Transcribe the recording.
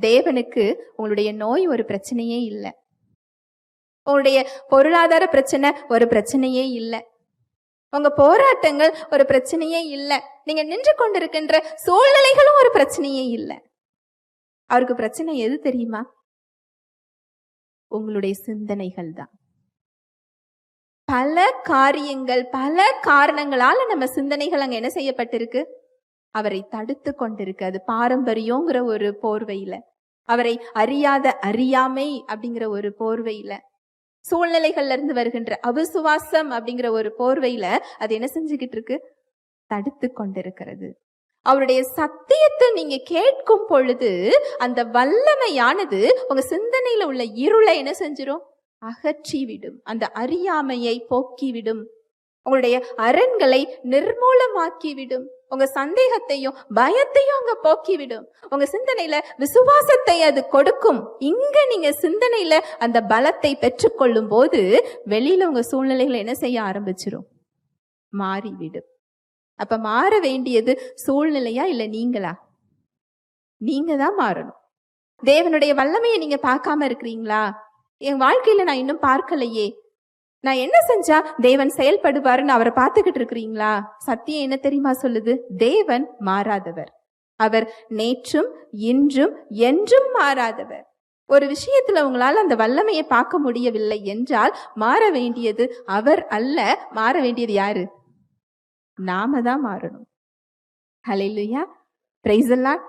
தேவனுக்கு உங்களுடைய நோய் ஒரு பிரச்சனையே இல்லை. உங்களுடைய பொருளாதார பிரச்சனை ஒரு பிரச்சனையே இல்லை. உங்க போராட்டங்கள் ஒரு பிரச்சனையே இல்லை. நீங்க நின்று கொண்டிருக்கின்ற சூழ்நிலைகளும் ஒரு பிரச்சனையே இல்லை. அவருக்கு பிரச்சனை எது தெரியுமா? உங்களுடைய சிந்தனைகள் தான். பல காரியங்கள் பல காரணங்களால நம்ம சிந்தனைகள் அங்க என்ன செய்யப்பட்டிருக்கு? அவரை தடுத்து கொண்டிருக்கு. அது பாரம்பரியங்கிற ஒரு போர்வையில. அவரை அறியாத அறியாமை அப்படிங்கிற ஒரு போர்வையில சூழ்நிலைகள்ல இருந்து வருகின்ற அவிசுவாசம் அப்படிங்கிற ஒரு போர்வையில அது என்ன செஞ்சுக்கிட்டு இருக்கு? தடுத்து கொண்டிருக்கிறது. அவருடைய சத்தியத்தை நீங்க கேட்கும் பொழுது அந்த வல்லமையானது உங்க சிந்தனையில உள்ள இருளை என்ன செஞ்சிடும் அகற்றிவிடும். அந்த அறியாமையை போக்கிவிடும். உங்களுடைய அரண்களை நிர்மூலமாக்கிவிடும். உங்க சந்தேகத்தையும் பயத்தையும் அங்க போக்கிவிடும். உங்க சிந்தனையில விசுவாசத்தை அது கொடுக்கும். இங்க நீங்க சிந்தனையில அந்த பலத்தை பெற்றுக்கொள்ளும் போது வெளியில உங்க சூழ்நிலைகளை என்ன செய்ய ஆரம்பிச்சிடும் மாறிவிடும். அப்ப மாற வேண்டியது சூழ்நிலையா இல்ல நீங்களா? நீங்க தான் மாறணும். தேவனுடைய வல்லமையை நீங்க பார்க்காம இருக்கிறீங்களா? என் வாழ்க்கையில நான் இன்னும் பார்க்கலையே. நான் என்ன செஞ்சா தேவன் செயல்படுவாருன்னு அவரை பார்த்துக்கிட்டு இருக்கிறீங்களா? சத்தியம் என்ன தெரியுமா சொல்லுது? தேவன் மாறாதவர். அவர் நேற்றும் இன்றும் என்றும் மாறாதவர். ஒரு விஷயத்துல உங்களால் அந்த வல்லமையை பார்க்க முடியவில்லை என்றால் மாற வேண்டியது அவர் அல்ல. மாற வேண்டியது யாரு? நாம தான் மாறணும். ஹalleluya பிரைஸ் எல்லாம்